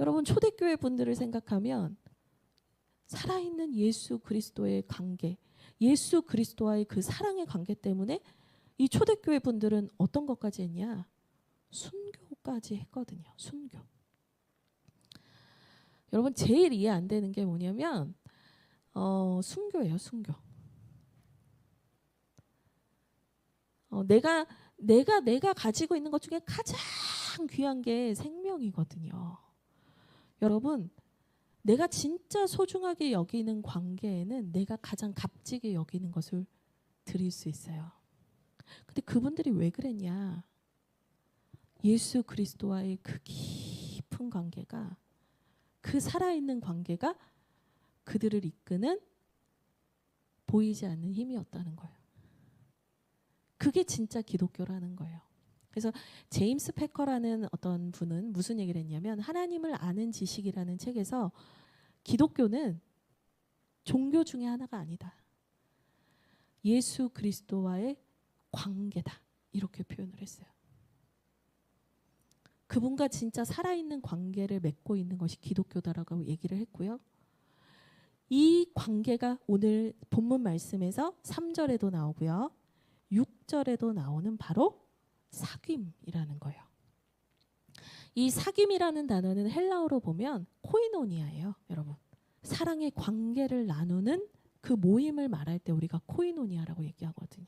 여러분 초대교회 분들을 생각하면 살아있는 예수 그리스도의 관계, 예수 그리스도와의 그 사랑의 관계 때문에 이 초대교회 분들은 어떤 것까지 했냐? 순교까지 했거든요. 순교. 여러분 제일 이해 안 되는 게 뭐냐면 어, 순교예요. 순교. 어, 내가 내가 내가 가지고 있는 것 중에 가장 귀한 게 생명이거든요. 여러분, 내가 진짜 소중하게 여기는 관계에는 내가 가장 값지게 여기는 것을 드릴 수 있어요. 근데 그분들이 왜 그랬냐? 예수 그리스도와의 그 깊은 관계가 그 살아있는 관계가 그들을 이끄는 보이지 않는 힘이었다는 거예요. 그게 진짜 기독교라는 거예요. 그래서 제임스 패커라는 어떤 분은 무슨 얘기를 했냐면 하나님을 아는 지식이라는 책에서 기독교는 종교 중에 하나가 아니다. 예수 그리스도와의 관계다. 이렇게 표현을 했어요. 그분과 진짜 살아있는 관계를 맺고 있는 것이 기독교다라고 얘기를 했고요. 이 관계가 오늘 본문 말씀에서 3절에도 나오고요. 6절에도 나오는 바로 사귐이라는 거예요. 이 사귐이라는 단어는 헬라어로 보면 코이노니아예요, 여러분. 사랑의 관계를 나누는 그 모임을 말할 때 우리가 코이노니아라고 얘기하거든요.